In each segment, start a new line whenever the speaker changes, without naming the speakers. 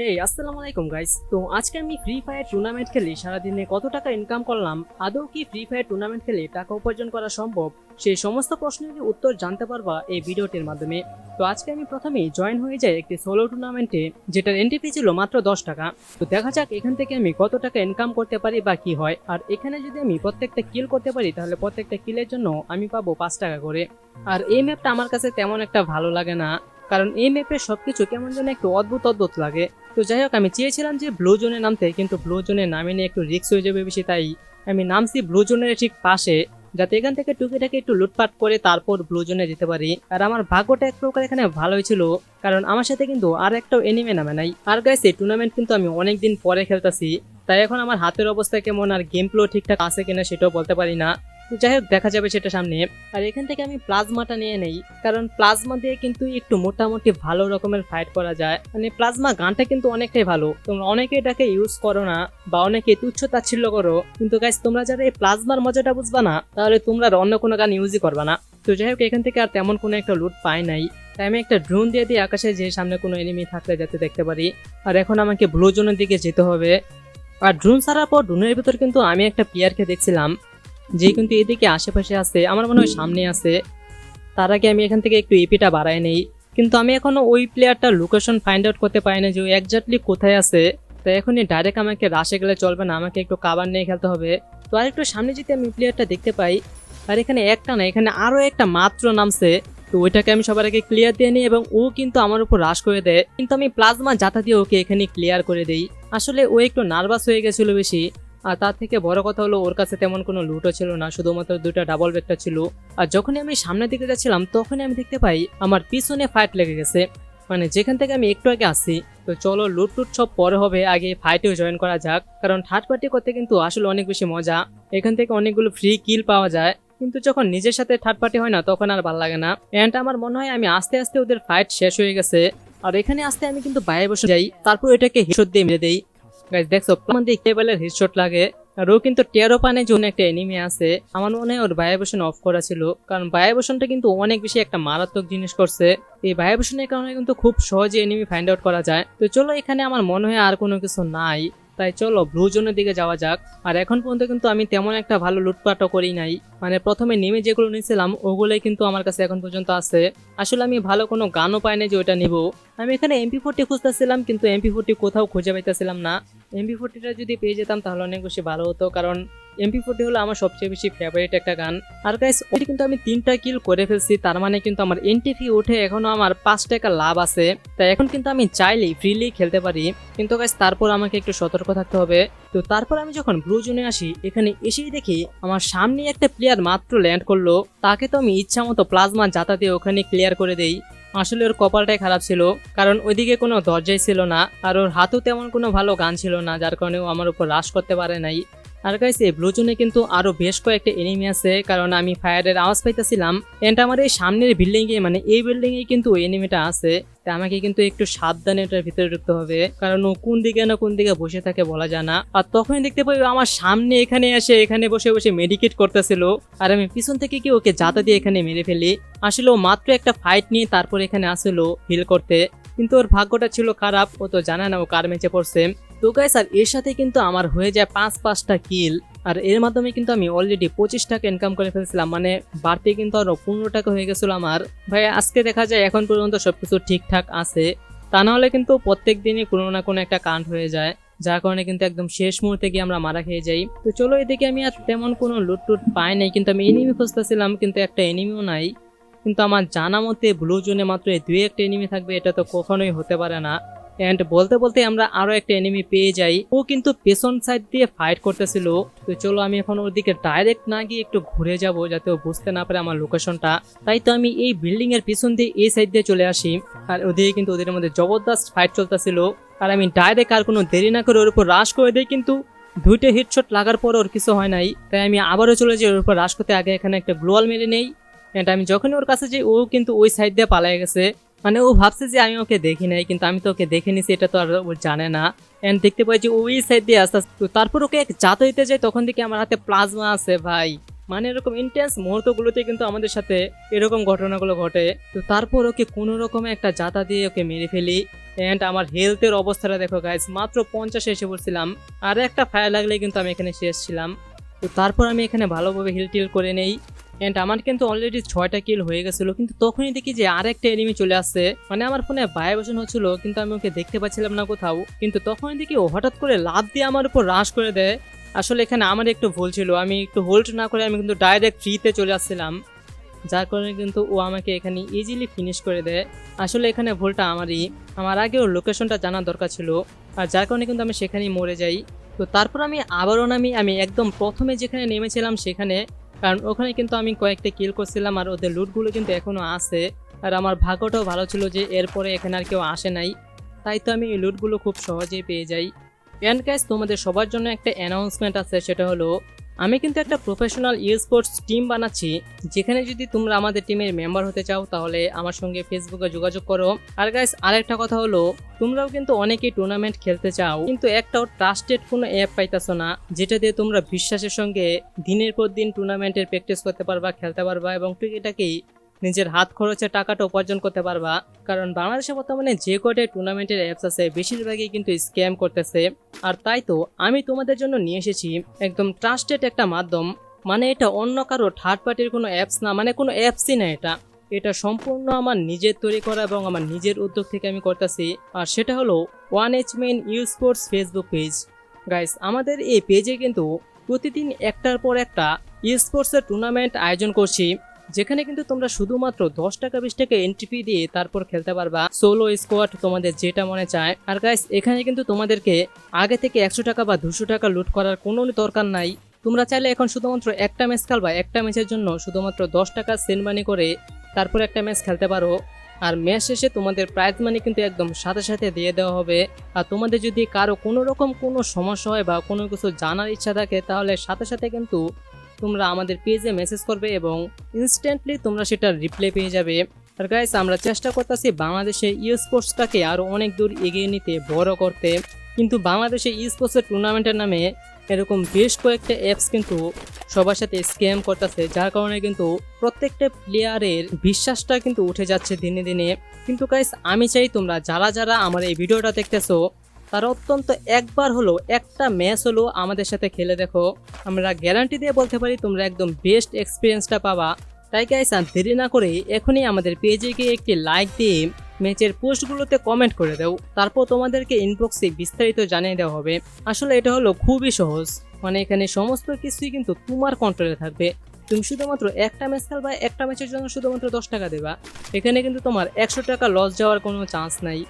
হেই আসসালামু আলাইকুম গাইস তো আজকে আমি ফ্রি ফায়ার টুর্নামেন্ট খেলি সারাদিনে কত টাকা ইনকাম করলাম, আদৌ কি ফ্রি ফায়ার টুর্নামেন্ট খেলে টাকা উপার্জন করা সম্ভব? সেই সমস্ত প্রশ্নের উত্তর জানতে পারবা এই ভিডিওটির মাধ্যমে। তো আজকে আমি প্রথমেই জয়েন হয়ে যাই একটি সোলো টুর্নামেন্টে যেটার এন্ট্রি ছিল মাত্র দশ টাকা। তো দেখা যাক এখান থেকে আমি কত টাকা ইনকাম করতে পারি বা কি হয়। আর এখানে যদি আমি প্রত্যেকটা কিল করতে পারি, তাহলে প্রত্যেকটা কিলের জন্য আমি পাবো পাঁচ টাকা করে। আর এই ম্যাপটা আমার কাছে তেমন একটা ভালো লাগে না। কারণ এই ম্যাপে সবকিছু কেমন যেন একটু অদ্ভুত অদ্ভুত লাগে। তো যাই হোক, আমি চেয়েছিলাম যে ব্লু জোনে নামতে, কিন্তু ব্লু জোনে নামে নিয়ে একটু রিস্ক হয়ে যাবে বেশি, তাই আমি নামছি ব্লু জোনের ঠিক পাশে, যাতে এখান থেকে টুকিটাকে একটু লুটপাট করে তারপর ব্লু জোনে যেতে পারি। আর আমার ভাগ্যটা এক প্রকার এখানে ভালোই ছিল, কারণ আমার সাথে কিন্তু আর একটাও এনিমে নামে নাই। আর গাইছে টুর্নামেন্ট কিন্তু আমি অনেকদিন পরে খেলতেছি, তাই এখন আমার হাতের অবস্থা কেমন, আর গেম প্লো ঠিকঠাক আছে কিনা সেটাও বলতে পারি না। যাই হোক, দেখা যাবে সেটা সামনে। আর এখান থেকে আমি প্লাজমাটা নিয়ে নেই, কারণ প্লাজমা দিয়ে কিন্তু একটু মোটামুটি ভালো রকমের ফাইট করা যায়। মানে প্লাজমা গানটা কিন্তু অনেকটাই ভালো। তোমরা অনেকে এটাকে ইউজ করো না, বা অনেকে তুচ্ছ তাচ্ছিল্য করো। কিন্তু গাইস তোমরা যারা এই প্লাজমার মজাটা বুঝবা না, তাহলে তোমরা অন্য কোনো গান ইউজই করবা না। তো যাই হোক, এখান থেকে আর তেমন কোনো একটা লুট পাই নাই। তাই আমি একটা ড্রোন দিয়ে দিয়ে আকাশে, যে সামনে কোনো এনিমি থাকলে যাতে দেখতে পারি। আর এখন আমাকে ব্লু জোনের দিকে যেতে হবে। আর ড্রোন ছাড়ার পর ড্রোনের ভিতর কিন্তু আমি একটা প্লেয়ারকে দেখছিলাম। যে কিন্তু এদিকে আশেপাশে আছে, আমার মনে হয় সামনে আছে, তার আগে আমি এখান থেকে একটু এপিটা বাড়ায় নেই। কিন্তু আমি এখনও ওই প্লেয়ারটার লোকেশন ফাইন্ড আউট করতে পারি না যে একজাক্টলি কোথায় আছে। তো এখনই ডাইরেক্ট আমাকে রাশে গেলে চলবে না, আমাকে একটু কাবার নিয়ে খেলতে হবে। তো আর একটু সামনে যদি আমি প্লেয়ারটা দেখতে পাই, আর এখানে একটা না, এখানে আরও একটা মাত্র নামছে, তো ওইটাকে আমি সবার আগে ক্লিয়ার দিয়ে নিই এবং ও কিন্তু আমার উপর রাশ করে দেয়। কিন্তু আমি প্লাজমা জাতা দিয়ে ওকে এখানে ক্লিয়ার করে দেই। আসলে ও একটু নার্ভাস হয়ে গেছিল বেশি। আর তার থেকে বড় কথা হলো ওর কাছে তেমন কোনো লুটও ছিল না, শুধুমাত্র দুটা ডাবল ব্যাগটা ছিল। আর যখনই আমি সামনের দিকে যাচ্ছিলাম, তখনই আমি দেখতে পাই আমার পিছনে ফাইট লেগে গেছে। মানে যেখান থেকে আমি একটু আগে আসি, তো চলো লুট টুট সব পরে হবে, আগে ফাইটেও জয়েন করা যাক। কারণ থার্ড পার্টি করতে কিন্তু আসলে অনেক বেশি মজা। এখান থেকে অনেকগুলো ফ্রি কিল পাওয়া যায়। কিন্তু যখন নিজের সাথে থার্ড পার্টি হয় না, তখন আর ভালো লাগে না। অ্যান্ড আমার মনে হয় আমি আস্তে আস্তে ওদের ফাইট শেষ হয়ে গেছে। আর এখানে আসতে আমি কিন্তু বাইরে বসে যাই। তারপর এটাকে হিসট দিয়ে মেরে দেই। গাইজ দেখছ দিয়ে কেবলের হেডশট লাগে। আর ও কিন্তু টেরো পানের জন্য একটা এনিমি আছে। আমার মনে হয় ওর ভায়াবেশন অফ করা ছিল। কারণ ভায়াবেশনটা কিন্তু অনেক বেশি একটা মারাত্মক জিনিস করছে। এই ভায়াবেশনের কারণে কিন্তু খুব সহজে এনিমি ফাইন্ড আউট করা যায়। তো চলো, এখানে আমার মনে হয় আর কোনো কিছু নাই। তাই চলো ব্লু জোনের দিকে যাওয়া যাক। আর এখন পর্যন্ত কিন্তু আমি তেমন একটা ভালো লুটপাটও করি নাই। মানে প্রথমে নেমে যেগুলো নিয়েছিলাম, ওগুলোই কিন্তু আমার কাছে এখন পর্যন্ত আছে। আসলে আমি ভালো কোনো গানও পাইনি যে ওইটা নিব। আমি এখানে এমপি ফোরটি খুঁজতেছিলাম, কিন্তু এমপি ফোরটি কোথাও খুঁজে পাইতেছিলাম না। এমপি ফোরটিটা যদি পেয়ে যেতাম তাহলে অনেক বেশি ভালো হতো, কারণ এমপি ফোরটি হলো আমার সবচেয়ে বেশি ফেভারিট একটা গান। আর গাইস ওই কিন্তু আমি তিনটা কিল করে ফেলছি, তার মানে কিন্তু আমার এন্ট্রি ফি উঠে এখনও আমার পাঁচ টাকা লাভ আছে। তাই এখন কিন্তু আমি চাইলেই ফ্রিলি খেলতে পারি। কিন্তু গাইস তারপর আমাকে একটু সতর্ক থাকতে হবে। তো তারপর আমি যখন ব্লু জোনে আসি, এখানে এসেই দেখি আমার সামনে একটা প্লেয়ার মাত্র ল্যান্ড করল। তাকে তো আমি ইচ্ছা মতো প্লাজমা জাতা দিয়ে ওখানে ক্লিয়ার করে দেই। আসলে ওর কপালটাই খারাপ ছিল, কারণ ওইদিকে কোনো দরজাই ছিল না, আর ওর হাতও তেমন কোনো ভালো গান ছিল না, যার কারণে ও আমার উপর রাশ করতে পারে নাই। আর গাইস এই ব্লু জোনে কিন্তু আরও বেশ কয়েকটা এনিমি আছে, কারণ আমি ফায়ারের আওয়াজ পাইতেছিলাম। এন্ড আমার এই সামনের বিল্ডিং এ মানে এই বিল্ডিং এ কিন্তু ওই এনিমিটা আছে। তাই আমাকে কিন্তু একটু সাবধানে এটার ভিতরে ঢুকতে হবে, কারণ ও কোন দিকে না কোন দিকে বসে থাকে বলা যায় না। আর তখনই দেখতে পাই আমার সামনে এখানে এসে, এখানে বসে বসে মেডিকেট করতেছিল। আর আমি পিছন থেকে কি ওকে জাতা দিয়ে এখানে মেরে ফেলি। আসলে ও মাত্র একটা ফাইট নিয়ে তারপর এখানে আসলো হিল করতে। কিন্তু ওর ভাগ্যটা ছিল খারাপ, ও তো জানে না ও কার মেচে পড়ছে। তো আর এর সাথে কিন্তু আমার হয়ে যায় পাঁচ, পাঁচটা কিল আর এর মাধ্যমে কিন্তু আমি অলরেডি পঁচিশ টাকা ইনকাম করে ফেলছিলাম মানে বাড়তি কিন্তু আরও পনেরো টাকা হয়ে গেছিল আমার। ভাই, আজকে দেখা যায় এখন পর্যন্ত সব কিছু ঠিকঠাক আছে। তা নাহলে কিন্তু প্রত্যেক দিনই কোনো না কোনো একটা কাণ্ড হয়ে যায়, যার কারণে কিন্তু একদম শেষ মুহূর্তে গিয়ে আমরা মারা খেয়ে যাই। তো চলো এদিকে আমি আর তেমন কোনো লুট টুট পাই নাই, কিন্তু আমি এনিমি খুঁজতেছিলাম, কিন্তু একটা এনিমিও নাই। কিন্তু আমার জানা মতে ব্লু জোনে মাত্র দুই একটা এনিমি থাকবে, এটা তো কখনোই হতে পারে না। এন্ড বলতে বলতে আমরা আরও একটা এনিমি পেয়ে যাই। ও কিন্তু পেছন সাইড দিয়ে ফাইট করতেছিল। তো চলো আমি এখন ওর দিকে ডাইরেক্ট না গিয়ে একটু ঘুরে যাব যাতে ও বুঝতে না পারে আমার লোকেশনটা তাই তো আমি এই বিল্ডিং এর পিছন দিয়ে এই সাইড দিয়ে চলে আসি। আর ওদিকে কিন্তু ওদের মধ্যে জবরদস্ত ফাইট চলতেছিল। আর আমি ডাইরেক্ট আর কোনো দেরি না করে ওর উপর রাশ করে দিই কিন্তু দুইটা হিটশট লাগার পর ওর কিছু হয় নাই। তাই আমি আবারও চলে যাই ওর উপর রাশ করতে। আগে এখানে একটা গ্লোয়াল মেরে নেই। এন্ড আমি যখনই ওর কাছে যাই, ও কিন্তু ওই সাইড দিয়ে পালাই গেছে। মানে ও ভাবছে যে আমি ওকে দেখি নাই, কিন্তু আমি তো ওকে দেখে নিছি, এটা তো আর ও জানে না। এন্ড দেখতে পাই যে ওই সাইড দিয়ে আস্তে তো তারপর ওকে এক জাত হইতে যায়, তখন থেকে আমার হাতে প্লাজমা আছে ভাই। মানে এরকম ইন্টেন্স মুহূর্তগুলোতে কিন্তু আমাদের সাথে এরকম ঘটনাগুলো ঘটে। তো তারপর ওকে কোনো রকমে একটা জাতা দিয়ে ওকে মেরে ফেলি। অ্যান্ড আমার হেলথের অবস্থাটা দেখো গাইস মাত্র পঞ্চাশে এসে পড়ছিলাম। আর একটা ফায়ার লাগলে কিন্তু আমি এখানে শেষ ছিলাম। তো তারপর আমি এখানে ভালোভাবে হিল টিল করে নেই। অ্যান্ড আমার কিন্তু অলরেডি ছয়টা কিল হয়ে গেছিল, কিন্তু তখনই দেখি যে আরেকটা এনিমি চলে আসছে। মানে আমার ফোনে ভাইব্রেশন হচ্ছিল, কিন্তু আমি ওকে দেখতে পাচ্ছিলাম না কোথাও। কিন্তু তখনই দেখি ও হঠাৎ করে লাভ দিয়ে আমার উপর রাশ করে দেয়। আসলে এখানে আমার একটু ভুল ছিল, আমি একটু হোল্ড না করে আমি কিন্তু ডাইরেক্ট ফ্রিতে চলে আসছিলাম। যার কারণে কিন্তু ও আমাকে এখানে ইজিলি ফিনিশ করে দেয়। আসলে এখানে ভুলটা আমারই। আমার আগে ওর লোকেশনটা জানা দরকার ছিল, আর যার কারণে কিন্তু আমি সেখানেই মরে যাই। তো তারপর আমি আবারও নামি, আমি একদম প্রথমে যেখানে নেমেছিলাম সেখানে কারণ ওখানে কিন্তু আমি কয়েকটা কিল করছিলাম আর ওদের লুটগুলো কিন্তু এখনও আছে। আর আমার ভাগ্যটাও ভালো ছিল যে এরপরে এখানে আর কেউ আসে নাই। তাই তো আমি এই লুটগুলো খুব সহজেই পেয়ে যাই। অ্যান্ড গাইস তোমাদের সবার জন্য একটা অ্যানাউন্সমেন্ট আছে, সেটা হলো আমি কিন্তু একটা প্রফেশনাল ই স্পোর্টস টিম বানাচ্ছি, যেখানে যদি তোমরা আমাদের টিমের মেম্বার হতে চাও, তাহলে আমার সঙ্গে ফেসবুকে যোগাযোগ করো। আর গাইস আরেকটা কথা হলো, তোমরাও কিন্তু অনেকেই টুর্নামেন্ট খেলতে চাও, কিন্তু একটাও ট্রাস্টেড কোনো অ্যাপ পাইতেছো না, যেটা দিয়ে তোমরা বিশ্বাসের সঙ্গে দিনের পর দিন টুর্নামেন্টের প্র্যাকটিস করতে পারবা, খেলতে পারবা এবং এটাকেই নিজের হাত খরচে টাকাটা উপার্জন করতে পারবা। কারণ বাংলাদেশে বর্তমানে যে কটে টুর্নামেন্টের অ্যাপস আছে, বেশিরভাগই কিন্তু স্ক্যাম করতেছে। আর তাই তো আমি তোমাদের জন্য নিয়ে এসেছি একদম ট্রাস্টেড একটা মাধ্যম। মানে এটা অন্য কারও থার্ড পার্টির কোনো অ্যাপস না মানে কোনো অ্যাপসই না এটা। এটা সম্পূর্ণ আমার নিজের তৈরি করা এবং আমার নিজের উদ্যোগ থেকে আমি করতেছি। আর সেটা হলো one H men U sports Facebook page guys আমাদের এই পেজে কিন্তু প্রতিদিন একটার পর একটা ই স্পোর্টসের টুর্নামেন্ট আয়োজন করছি। যেখানে কিন্তু তোমরা শুধুমাত্র দশ টাকা, বিশ টাকা এন্ট্রি ফি দিয়ে তারপর খেলতে পারবা। সোলো স্কোয়াড তোমাদের যেটা মনে চায়। আর গাইস এখানে কিন্তু তোমাদেরকে আগে থেকে একশো টাকা বা দুশো টাকা লুট করার কোনো দরকার নাই। তোমরা চাইলে এখন শুধুমাত্র একটা ম্যাচ খেলবা। একটা ম্যাচের জন্য শুধুমাত্র দশ টাকা সেন্ড মানি করে তারপর একটা ম্যাচ খেলতে পারো। আর ম্যাচ শেষে তোমাদের প্রাইজ মানি কিন্তু একদম সাথে সাথে দিয়ে দেওয়া হবে। আর তোমাদের যদি কারও কোনো রকম কোনো সমস্যা হয় বা কোনো কিছু জানার ইচ্ছা থাকে, তাহলে সাথে সাথে কিন্তু তোমরা আমাদের পেজে মেসেজ করবে এবং ইনস্ট্যান্টলি তোমরা সেটার রিপ্লাই পেয়ে যাবে। আর গাইস আমরা চেষ্টা করতেছি বাংলাদেশে ই স্পোর্টসটাকে আরও অনেক দূর এগিয়ে নিতে, বড় করতে। কিন্তু বাংলাদেশে ই স্পোর্টসের টুর্নামেন্টের নামে এরকম বেশ কয়েকটা অ্যাপস কিন্তু সবার সাথে স্ক্যাম করতেছে, যার কারণে কিন্তু প্রত্যেকটা প্লেয়ারের বিশ্বাসটা কিন্তু উঠে যাচ্ছে দিনে দিনে। কিন্তু গাইস আমি চাই তোমরা যারা যারা আমার এই ভিডিওটা দেখতেছো তারা অত্যন্ত একবার হলো, একটা ম্যাচ হলো আমাদের সাথে খেলে দেখো। আমরা গ্যারান্টি দিয়ে বলতে পারি তোমরা একদম বেস্ট এক্সপিরিয়েন্সটা পাবা। তাই গাইস আর দেরি না করে এখনই আমাদের পেজে গিয়ে একটি লাইক দিয়ে ম্যাচের পোস্টগুলোতে কমেন্ট করে দাও। তারপর তোমাদেরকে ইনবক্সে বিস্তারিত জানিয়ে দেওয়া হবে। আসলে এটা হলো খুবই সহজ। মানে এখানে সমস্ত কিছুই কিন্তু তোমার কন্ট্রোলে থাকবে। তুমি শুধুমাত্র একটা ম্যাচ খেলবা, একটা ম্যাচের জন্য শুধুমাত্র দশ টাকা দেবা। এখানে কিন্তু তোমার একশো টাকা লস যাওয়ার কোনো চান্স নাই।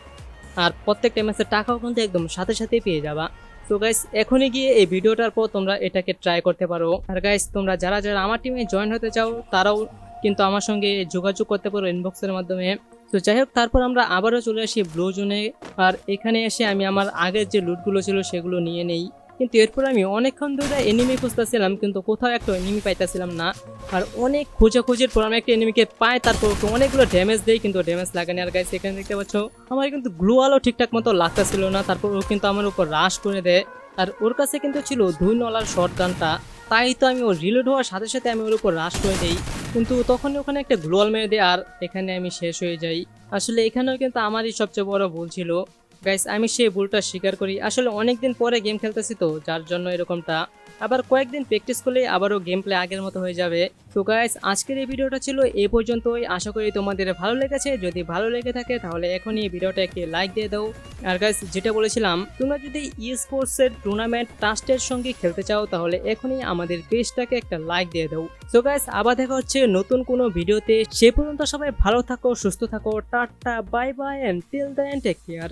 আর প্রত্যেকটা ম্যাচের টাকাও কিন্তু একদম সাথে সাথে পেয়ে যাবা। তো গাইস এখনই গিয়ে এই ভিডিওটার পর তোমরা এটাকে ট্রাই করতে পারো। আর গাইস তোমরা যারা যারা আমার টিমে জয়েন হতে চাও, তারাও কিন্তু আমার সঙ্গে যোগাযোগ করতে পারো ইনবক্সের মাধ্যমে। তো যাই হোক, তারপর আমরা আবারও চলে আসি ব্লু জোনে আর এখানে এসে আমি আমার আগের যে লুটগুলো ছিল, সেগুলো নিয়ে নেই। কিন্তু এরপর আমি অনেকক্ষণ ধরে এনিমি খুঁজতেছিলাম, কিন্তু কোথাও একটা এনিমি পাইতেছিলাম না। আর অনেক খোঁজাখুঁজির পর আমি একটা এনিমিকে পাই, তারপর অনেকগুলো ড্যামেজ দেই, কিন্তু ড্যামেজ লাগেনি আর গাইস এখানে দেখতে পাচ্ছ, আমার কিন্তু গ্লু আলো ঠিকঠাক মতো লাগতেছিল না, তারপর ও কিন্তু আমার উপর রাশ করে দেয়। আর ওর কাছে কিন্তু ছিল দুই নলার শর্ট গানটা তাই তো আমি ওর রিলোড হওয়ার সাথে সাথে আমি ওর উপর রাশ করে দিই। কিন্তু তখনই ওখানে একটা গ্লোয়াল মেরে দেয়, আর এখানে আমি শেষ হয়ে যাই। আসলে এখানেও কিন্তু আমারই সবচেয়ে বড় ভুল ছিল। গাইস আমি সেই ভুলটা স্বীকার করি। আসলে অনেকদিন পরে গেম খেলতেছি তো, যার জন্য এরকমটা। আবার কয়েকদিন প্র্যাকটিস করলেই আবারও গেম প্লে আগের মতো হয়ে যাবে। তো গাইস আজকের এই ভিডিওটা ছিল এই পর্যন্তই। আশা করি তোমাদের ভালো লেগেছে। যদি ভালো লেগে থাকে, তাহলে এখনই ভিডিওটা একটি লাইক দিয়ে দাও। আর গাইস যেটা বলেছিলাম, তোমরা যদি ই স্পোর্টসের টুর্নামেন্ট ট্রাস্টের সঙ্গে খেলতে চাও, তাহলে এখনই আমাদের পেজটাকে একটা লাইক দিয়ে দাও। তো গাইস আবার দেখা হচ্ছে নতুন কোনো ভিডিওতে। সে পর্যন্ত সবাই ভালো থাকো, সুস্থ থাকো। Tata bye bye and till the take care